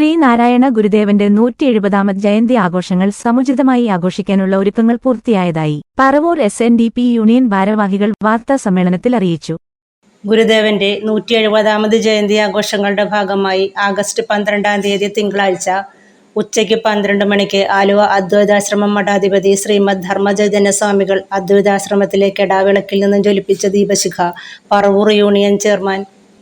ശ്രീനാരായണ ഗുരുദേവന്റെ നൂറ്റി എഴുപതാമത് ജയന്തി ആഘോഷങ്ങൾ സമുചിതമായി ആഘോഷിക്കാനുള്ള ഒരുക്കങ്ങൾ പൂർത്തിയായതായി Paravur S N D P union ഭാരവാഹികൾ വാർത്താ സമ്മേളനത്തിൽ അറിയിച്ചു. ഗുരുദേവന്റെ നൂറ്റി എഴുപതാമത് ജയന്തി ആഘോഷങ്ങളുടെ ഭാഗമായി ആഗസ്റ്റ് പന്ത്രണ്ടാം തീയതി തിങ്കളാഴ്ച ഉച്ചയ്ക്ക് പന്ത്രണ്ട് മണിക്ക് ആലുവ അദ്വൈതാശ്രമം മഠാധിപതി ശ്രീമദ് ധർമ്മചൈതന്യ സ്വാമികൾ അദ്വൈതാശ്രമത്തിലെ കെടാവിളക്കിൽ നിന്നും ജ്വലിപ്പിച്ച ദീപശിഖ Paravur union chairman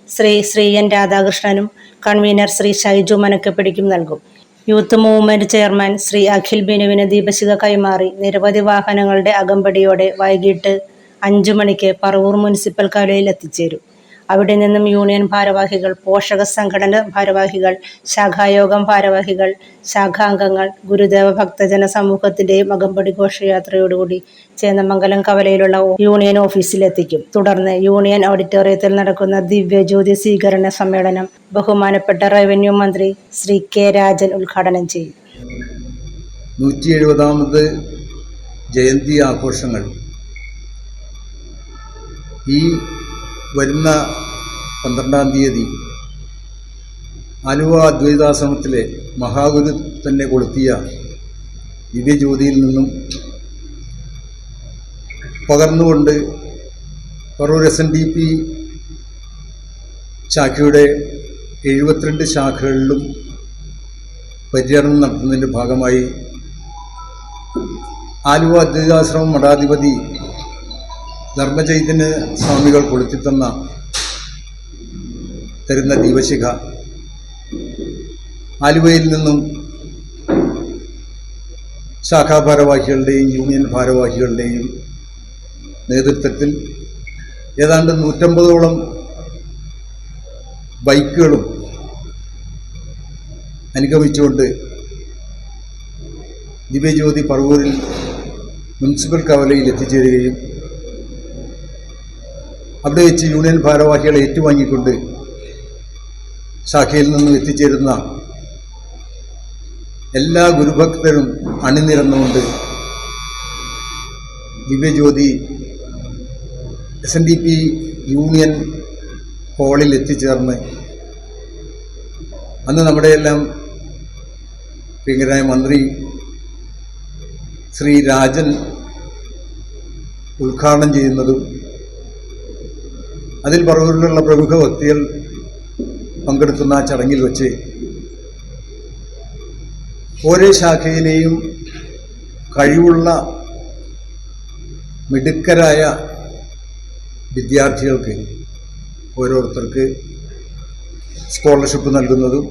Shri Shri N രാധാകൃഷ്ണനും convener Shri Shaiju മനക്കപ്പിടിക്കും നൽകും. Youth movement chairman Shri Akhil ബിനുവിന് ദീപശിഖ കൈമാറി നിരവധി വാഹനങ്ങളുടെ അകമ്പടിയോടെ വൈകിട്ട് അഞ്ചു മണിക്ക് പറവൂർ മുനിസിപ്പൽ കവലയിൽ എത്തിച്ചേരും. അവിടെ നിന്നും യൂണിയൻ ഭാരവാഹികൾ പോഷക സംഘടന ഭാരവാഹികൾ ശാഖായോഗം ഭാരവാഹികൾ ശാഖാംഗങ്ങൾ ഗുരുദേവ ഭക്തജന സമൂഹത്തിന്റെയും അകമ്പടി ഘോഷയാത്രയോടുകൂടി ചേന്നമംഗലം കവലയിലുള്ള യൂണിയൻ ഓഫീസിലെത്തിക്കും. തുടർന്ന് യൂണിയൻ ഓഡിറ്റോറിയത്തിൽ നടക്കുന്ന ദിവ്യജ്യോതി സ്വീകരണ സമ്മേളനം ബഹുമാനപ്പെട്ട റവന്യൂ മന്ത്രി ശ്രീ കെ രാജൻ ഉദ്ഘാടനം ചെയ്യും. നൂറ്റി എഴുപതാമത് ജയന്തി ആഘോഷങ്ങൾ. ഈ വരുന്ന പന്ത്രണ്ടാം തീയതി ആലുവ അദ്വൈതാശ്രമത്തിലെ മഹാഗുരു തന്നെ കൊളുത്തിയ ദിവ്യജ്യോതിയിൽ നിന്നും പകർന്നുകൊണ്ട് Parur S N D P ശാഖയുടെ എഴുപത്തിരണ്ട് ശാഖകളിലും പര്യടനം നടത്തുന്നതിന്റെ ഭാഗമായി ആലുവ അദ്വൈതാശ്രമം മഠാധിപതി ധർമ്മചൈതന്യ സ്വാമികൾ കൊളുത്തിത്തന്ന തരുന്ന ദീപശിഖ ആലുവയിൽ നിന്നും ശാഖാ ഭാരവാഹികളുടെയും യൂണിയൻ ഭാരവാഹികളുടെയും നേതൃത്വത്തിൽ ഏതാണ്ട് നൂറ്റമ്പതോളം ബൈക്കുകളും അനുഗമിച്ചുകൊണ്ട് ദിവ്യജ്യോതി പറവൂരിൽ മുനിസിപ്പൽ കവലയിൽ എത്തിച്ചേരുകയും അവിടെ വെച്ച് യൂണിയൻ ഭാരവാഹികളെ ഏറ്റുവാങ്ങിക്കൊണ്ട് ശാഖയിൽ നിന്നും എത്തിച്ചേരുന്ന എല്ലാ ഗുരുഭക്തരും അണിനിരന്നുകൊണ്ട് Divyajyothi S N D P union ഹാളിൽ എത്തിച്ചേർന്ന് അന്ന് നമ്മുടെയെല്ലാം പ്രിയങ്കരായ മന്ത്രി ശ്രീ രാജൻ ഉദ്ഘാടനം ചെയ്യുന്നതും അതിൽ പറവൂരിലുള്ള പ്രമുഖ വ്യക്തികൾ പങ്കെടുക്കുന്ന ചടങ്ങിൽ വെച്ച് ഓരോ ശാഖയിലെയും കഴിവുള്ള മിടുക്കരായ വിദ്യാർത്ഥികൾക്ക് ഓരോരുത്തർക്ക് സ്കോളർഷിപ്പ് നൽകുന്നതും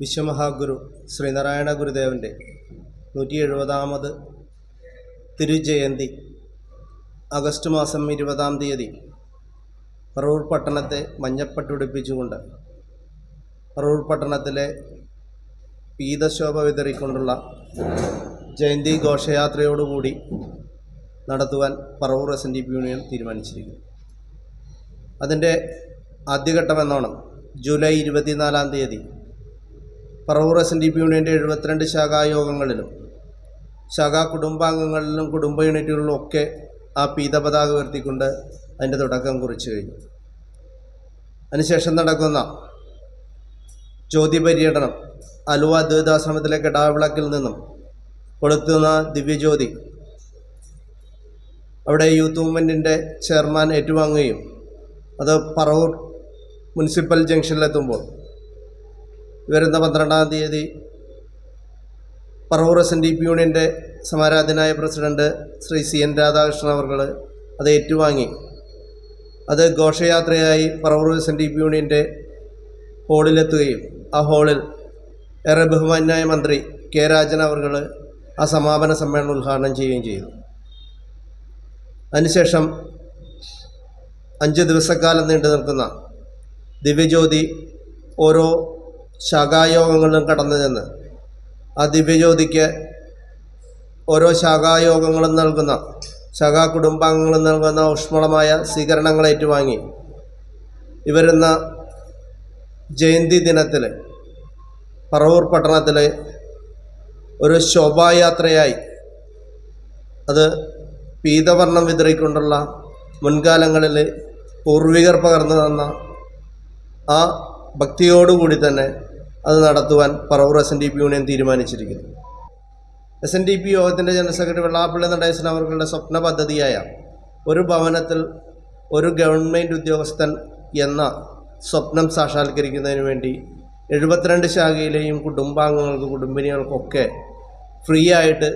വിശ്വമഹാഗുരു ശ്രീനാരായണ ഗുരുദേവന്റെ നൂറ്റി എഴുപതാമത് തിരുജയന്തി ആഗസ്റ്റ് മാസം ഇരുപതാം തീയതി പറവൂർ പട്ടണത്തെ മഞ്ഞപ്പട്ടുടിപ്പിച്ചുകൊണ്ട് പറവൂർ പട്ടണത്തിലെ പീതശോഭ വിതറിക്കൊണ്ടുള്ള ജയന്തി ഘോഷയാത്രയോടുകൂടി നടത്തുവാൻ Paravur S N D P union തീരുമാനിച്ചിരിക്കുന്നു. അതിന്റെ ആദ്യഘട്ടമെന്നോണം ജൂലൈ ഇരുപത്തിനാലാം തീയതി Paravur S N D P യൂണിയന്റെ എഴുപത്തിരണ്ട് ശാഖായോഗങ്ങളിലും ശാഖാ കുടുംബാംഗങ്ങളിലും കുടുംബ യൂണിറ്റുകളിലും ഒക്കെ ആ പീതപതാക ഉയർത്തിക്കൊണ്ട് അതിന്റെ തുടക്കം കുറിച്ചു കഴിഞ്ഞു. അതിനുശേഷം നടക്കുന്ന ജ്യോതിപര്യടനം അലുവ ദ്വൈതാശ്രമത്തിലെ കെടാവിളക്കിൽ നിന്നും കൊളുത്തുന്ന ദിവ്യജ്യോതി അവിടെ യൂത്ത് മൂവ്മെന്റിന്റെ ചെയർമാൻ ഏറ്റുവാങ്ങുകയും അത് പറവൂർ മുനിസിപ്പൽ ജംഗ്ഷനിലെത്തുമ്പോൾ വരുന്ന പന്ത്രണ്ടാം തീയതി Paravur S N D P യൂണിയന്റെ സമാരാധനായ president Shri C N Radhakrishnan അവർ അത് ഏറ്റുവാങ്ങി. അത് ഘോഷയാത്രയായി പറവൂർ പി യൂണിയന്റെ ഹോളിലെത്തുകയും ആ ഹോളിൽ ഏറെ ബഹുമാന്യായ മന്ത്രി കെ രാജൻ അവർ ആ സമാപന സമ്മേളനം ഉദ്ഘാടനം ചെയ്യുകയും ചെയ്തു. അതിനുശേഷം അഞ്ച് ദിവസക്കാലം നീണ്ടു നിൽക്കുന്ന ദിവ്യജ്യോതി ഓരോ ശാഖായോഗങ്ങളിലും കടന്നു ചെന്ന് ആ ദിവ്യജ്യോതിക്ക് ഓരോ ശാഖായോഗങ്ങളും നൽകുന്ന ശാഖാ കുടുംബാംഗങ്ങൾ നൽകുന്ന ഊഷ്മളമായ സ്വീകരണങ്ങൾ ഏറ്റുവാങ്ങി. ഇവരുന്ന ജയന്തി ദിനത്തിൽ പറവൂർ പട്ടണത്തിൽ ഒരു ശോഭായാത്രയായി. അത് പീതവർണം വിതറിക്കൊണ്ടുള്ള മുൻകാലങ്ങളിൽ പൂർവികർ പകർന്നു തന്ന ആ ഭക്തിയോടുകൂടി തന്നെ അത് നടത്തുവാൻ Paravur S N D P union തീരുമാനിച്ചിരിക്കുന്നു. എസ് എൻ ഡി പി യോഗത്തിന്റെ ജനറൽ സെക്രട്ടറി വെള്ളാപ്പള്ളി നടേശൻ അവരുടെ സ്വപ്ന പദ്ധതിയായ ഒരു ഭവനത്തിൽ ഒരു ഗവൺമെന്റ് ഉദ്യോഗസ്ഥൻ എന്ന സ്വപ്നം സാക്ഷാത്കരിക്കുന്നതിന് വേണ്ടി എഴുപത്തിരണ്ട് ശാഖയിലെയും കുടുംബാംഗങ്ങൾക്ക് കുടുംബിനികൾക്കൊക്കെ ഫ്രീ ആയിട്ട്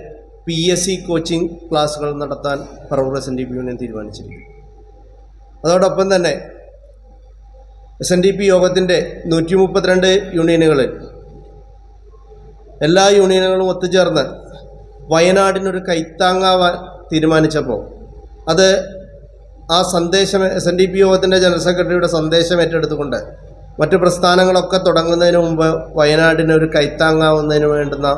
പി എസ് സി കോച്ചിങ് ക്ലാസ്സുകൾ നടത്താൻ Paravur S N D P union തീരുമാനിച്ചിരിക്കുന്നു. അതോടൊപ്പം തന്നെ എസ് എൻ ഡി പി യോഗത്തിന്റെ നൂറ്റി മുപ്പത്തിരണ്ട് യൂണിയനുകളിൽ എല്ലാ യൂണിയനുകളും ഒത്തുചേർന്ന് വയനാടിനൊരു കൈത്താങ്ങാവാൻ തീരുമാനിച്ചപ്പോൾ അത് ആ സന്ദേശം എസ് എൻ ഡി പി യോഗത്തിന്റെ ജനറൽ സെക്രട്ടറിയുടെ സന്ദേശം ഏറ്റെടുത്തുകൊണ്ട് മറ്റ് പ്രസ്ഥാനങ്ങളൊക്കെ തുടങ്ങുന്നതിന് മുമ്പ് വയനാടിന് ഒരു കൈത്താങ്ങാവുന്നതിന് വേണ്ടുന്ന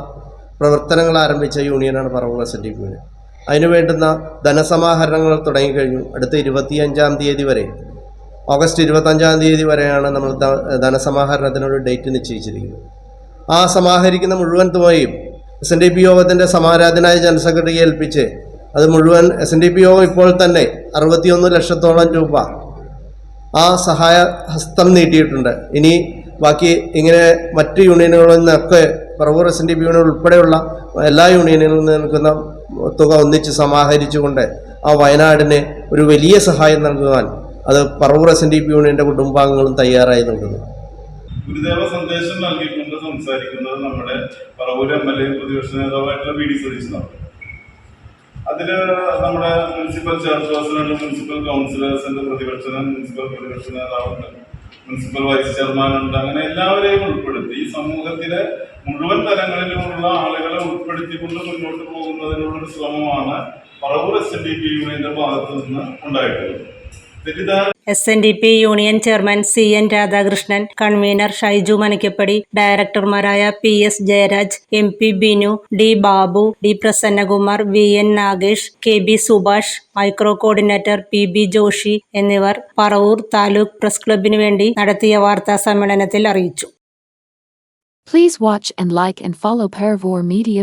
പ്രവർത്തനങ്ങൾ ആരംഭിച്ച യൂണിയനാണ് Paravur S N D P union അതിന് വേണ്ടുന്ന ധനസമാഹരണങ്ങൾ തുടങ്ങിക്കഴിഞ്ഞു. അടുത്ത ഇരുപത്തിയഞ്ചാം തീയതി വരെ ഓഗസ്റ്റ് ഇരുപത്തഞ്ചാം തീയതി വരെയാണ് നമ്മൾ ധനസമാഹരണത്തിനൊരു ഡേറ്റ് നിശ്ചയിച്ചിരിക്കുന്നത്. ആ സമാഹരിക്കുന്ന മുഴുവൻ തുകയും എസ് എൻ ഡി പി യോഗത്തിന്റെ സമാരാധനായ ജനറൽ സെക്രട്ടറിയെ ഏൽപ്പിച്ച് അത് മുഴുവൻ എസ് എൻ ഡി പി യോഗം ഇപ്പോൾ തന്നെ അറുപത്തിയൊന്ന് ലക്ഷത്തോളം രൂപ ആ സഹായ ഹസ്തം നീട്ടിയിട്ടുണ്ട്. ഇനി ബാക്കി ഇങ്ങനെ മറ്റ് യൂണിയനുകളിൽ നിന്നൊക്കെ Paravur S N D P union ഉൾപ്പെടെയുള്ള എല്ലാ യൂണിയനുകളിൽ നിന്ന് നിൽക്കുന്ന തുക ഒന്നിച്ച് സമാഹരിച്ചുകൊണ്ട് ആ വയനാടിന് ഒരു വലിയ സഹായം നൽകുവാൻ അത് Paravur S N D P യൂണിയന്റെ കുടുംബാംഗങ്ങളും തയ്യാറായി നൽകുന്നു. ഗുരുദേവ സന്ദേശം നൽകിക്കൊണ്ട് സംസാരിക്കുന്നത് നമ്മുടെ പറവൂർ എം എൽ എ പ്രതിപക്ഷ നേതാവായിട്ടുള്ള വി ഡി സതീശനാണ് അതിൽ നമ്മുടെ മുനിസിപ്പൽ ചെയർപേഴ്സണുണ്ട് മുനിസിപ്പൽ കൗൺസിലേഴ്സുണ്ട് പ്രതിപക്ഷ മുനിസിപ്പൽ പ്രതിപക്ഷ നേതാവുണ്ട് മുനിസിപ്പൽ വൈസ് ചെയർമാനുണ്ട് അങ്ങനെ എല്ലാവരെയും ഉൾപ്പെടുത്തി സമൂഹത്തിലെ മുഴുവൻ തലങ്ങളിലുമുള്ള ആളുകളെ ഉൾപ്പെടുത്തിക്കൊണ്ട് മുന്നോട്ട് പോകുന്നതിനുള്ളൊരു ശ്രമമാണ് പറവൂർ എസ് ഡി പി യൂണിയന്റെ ഭാഗത്തു നിന്ന് ഉണ്ടായിട്ടുള്ളത്. S N D P union chairman C N Radhakrishnan convener Shaiju Manakkappady ഡയറക്ടർമാരായ P S Jayaraj M P Binu D Babu D Prasannakumar V N Nagesh K B Subhash micro coordinator P B Joshi എന്നിവർ Paravur taluk press ക്ലബിനു വേണ്ടി നടത്തിയ വാർത്താ സമ്മേളനത്തിൽ അറിയിച്ചു Please watch and like and follow Paravor Media.